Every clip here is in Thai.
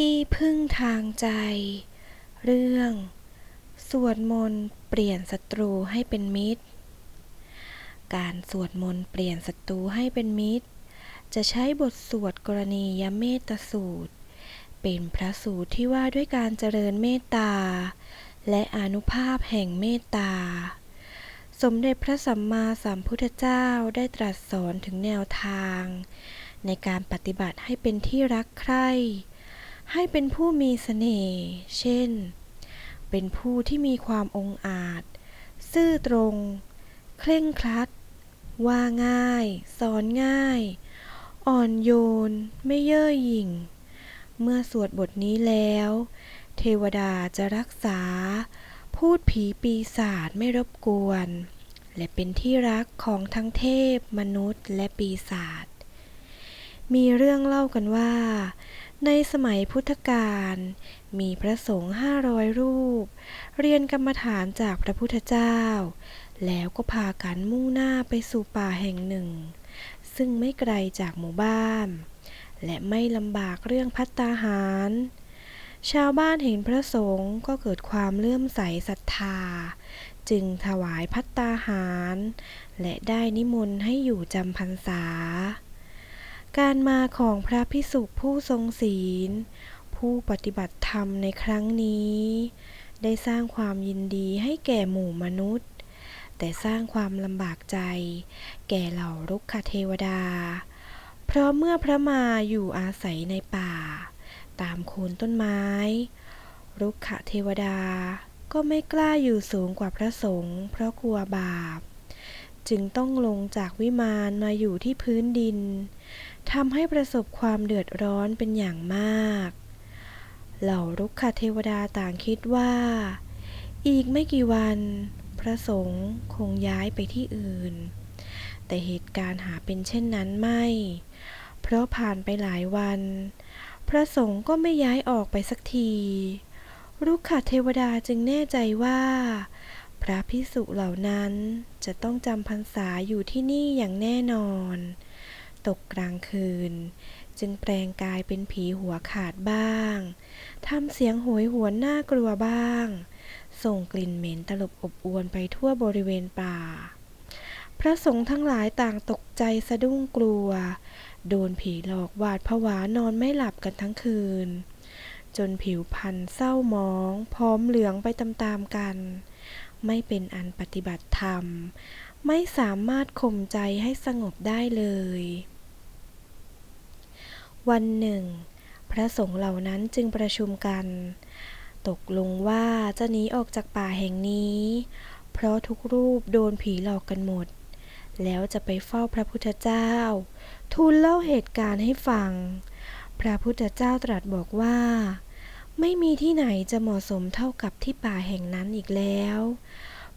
ที่พึ่งทางใจ เรื่อง สวดมนต์เปลี่ยนศัตรูให้เป็นมิตร การสวดมนต์เปลี่ยนศัตรูให้เป็นมิตร จะใช้บทสวดกรณียเมตสูตร เป็นพระสูตรที่ว่าด้วยการเจริญเมตตา และอนุภาพแห่งเมตตา สมเด็จพระสัมมาสัมพุทธเจ้าได้ตรัสสอนถึงแนวทาง ในการปฏิบัติให้เป็นที่รักใคร่ ให้เป็นผู้มีเสน่ห์ เช่น เป็นผู้ที่มีความองอาจ ซื่อตรง เคร่งครัด ว่าง่าย สอนง่าย อ่อนโยน ไม่เย่อหยิ่ง เมื่อสวดบทนี้แล้ว เทวดาจะรักษา พูดผีปีศาจไม่รบกวน และเป็นที่รักของทั้งเทพ มนุษย์ และปีศาจมีเรื่องเล่ากันว่า ในสมัยพุทธกาลมีพระสงฆ์ห้าร้อยรูป เรียนกรรมฐานจากพระพุทธเจ้า แล้วก็พากันมุ่งหน้าไปสู่ป่าแห่งหนึ่ง ซึ่งไม่ไกลจากหมู่บ้าน และไม่ลำบากเรื่องพัตตาหาร ชาวบ้านเห็นพระสงฆ์ก็เกิดความเลื่อมใสศรัทธา จึงถวายพัตตาหาร และได้นิมนต์ให้อยู่จำพรรษา การมาของพระพิสุผู้ทรงศีล ผู้ปฏิบัติธรรมในครั้งนี้ ได้สร้างความยินดีให้แก่หมู่มนุษย์ แต่สร้างความลำบากใจ แก่เหล่ารุกขเทวดา เพราะเมื่อพระมาอยู่อาศัยในป่า ตามโคนต้นไม้ รุกขเทวดาก็ไม่กล้าอยู่สูงกว่าพระสงฆ์เพราะกลัวบาป จึงต้องลงจากวิมานมาอยู่ที่พื้นดิน ทำให้ประสบความเดือดร้อนเป็นอย่างมาก เหล่ารุกขเทวดาต่างคิดว่า อีกไม่กี่วัน พระสงฆ์คงย้ายไปที่อื่น แต่เหตุการณ์หาเป็นเช่นนั้นไม่ เพราะผ่านไปหลายวัน พระสงฆ์ก็ไม่ย้ายออกไปสักที รุกขเทวดาจึงแน่ใจว่า พระพิสุเหล่านั้นจะต้องจำพรรษาอยู่ที่นี่อย่างแน่นอน ตกกลางคืน จึงแปลงกายเป็นผีหัวขาดบ้างทำเสียงโหยหวนน่ากลัวบ้าง ส่งกลิ่นเหม็นตลบอบอวนไปทั่วบริเวณป่า พระสงฆ์ทั้งหลายต่างตกใจสะดุ้งกลัว โดนผีหลอกหวาดผวานอนไม่หลับกันทั้งคืน จนผิวพรรณเศร้าหมอง พร้อมเหลืองไปตามๆกัน ไม่เป็นอันปฏิบัติธรรมไม่สามารถข่มใจให้สงบได้เลย วันหนึ่ง พระสงฆ์เหล่านั้นจึงประชุมกัน ตกลงว่าจะหนีออกจากป่าแห่งนี้ เพราะทุกรูปโดนผีหลอกกันหมด แล้วจะไปเฝ้าพระพุทธเจ้า ทูลเล่าเหตุการณ์ให้ฟัง พระพุทธเจ้าตรัสบอกว่า ไม่มีที่ไหนจะเหมาะสมเท่ากับที่ป่าแห่งนั้นอีกแล้ว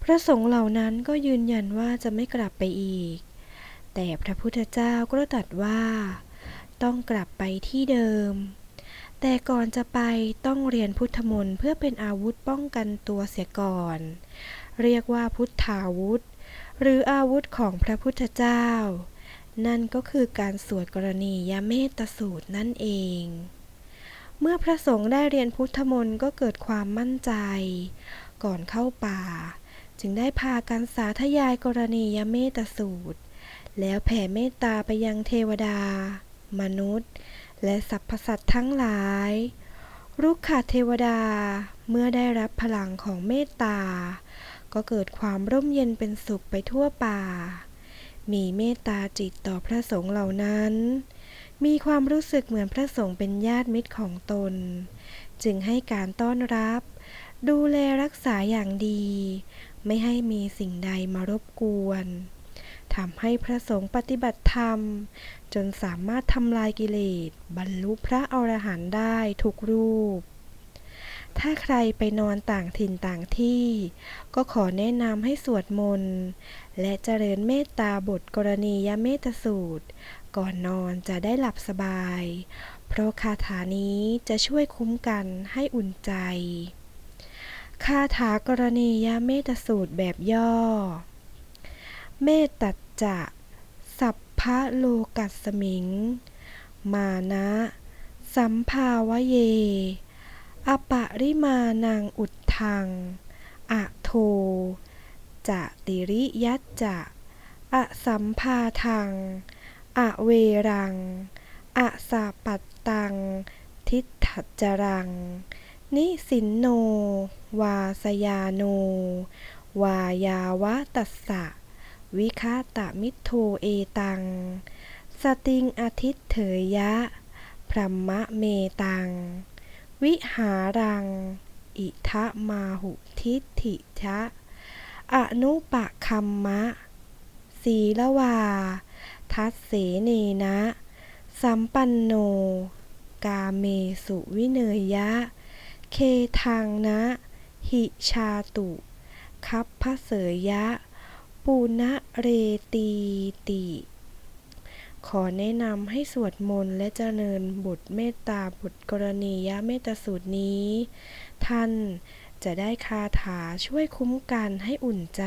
พระสงฆ์เหล่านั้นก็ยืนยันว่าจะไม่กลับไปอีก แต่พระพุทธเจ้าก็ตรัสว่า ต้องกลับไปที่เดิม แต่ก่อนจะไปต้องเรียนพุทธมนต์เพื่อเป็นอาวุธป้องกันตัวเสียก่อน เรียกว่าพุทธาวุธ หรืออาวุธของพระพุทธเจ้า นั่นก็คือการสวดกรณียเมตสูตรนั่นเอง เมื่อพระสงฆ์ได้เรียนพุทธมนต์ก็เกิดความมั่นใจ ก่อนเข้าป่า จึงได้พากันสาธยายกรณียเมตสูตร แล้วแผ่เมตตาไปยังเทวดา มนุษย์ และสรรพสัตว์ทั้งหลาย รุกขเทวดาเมื่อได้รับพลังของเมตตา ก็เกิดความร่มเย็นเป็นสุขไปทั่วป่า มีเมตตาจิตต่อพระสงฆ์เหล่านั้น มีความรู้สึกเหมือนพระสงฆ์เป็นญาติมิตรของตน จึงให้การต้อนรับ ดูแลรักษาอย่างดี ไม่ให้มีสิ่งใดมารบกวน ทำให้พระสงฆ์ปฏิบัติธรรม จนสามารถทำลายกิเลส บรรลุพระอรหันต์ได้ทุกรูป ถ้าใครไปนอนต่างถิ่นต่างที่ ก็ขอแนะนำให้สวดมนต์ และเจริญเมตตาบทกรณียเมตสูตร ก่อนนอนจะได้หลับสบาย เพราะคาถานี้จะช่วยคุ้มกันให้อุ่นใจ คาถากรณียเมตสูตรแบบย่อเมตต จะสัพพะโลกัสมิง มานะ สัมภาวะเย อปะริมานังอุดทัง อะโท จะติริยัจจะอสัมภาทังอเวรังอสาปัตตัง ทิฏฐัจจรัง นิสินโน วาสยาโน วายาวะตัสสะ วิคตมิโทเอตัง สติงอาทิตเถยะ พรหมะเมตัง วิหารัง อิทะมาหุทิฏฐิชะ อนุปะคัมมะ สีละวา ทัสเสเนนะ สัมปันโน กาเมสุวิเนยยะ เคทังนะ หิชาตุ คับพพะเสยยะ ปูณะเรตีติ ขอแนะนำให้สวดมนต์และเจริญบทเมตตาบทกรณียเมตตาสูตรนี้ ท่านจะได้คาถาช่วยคุ้มกันให้อุ่นใจ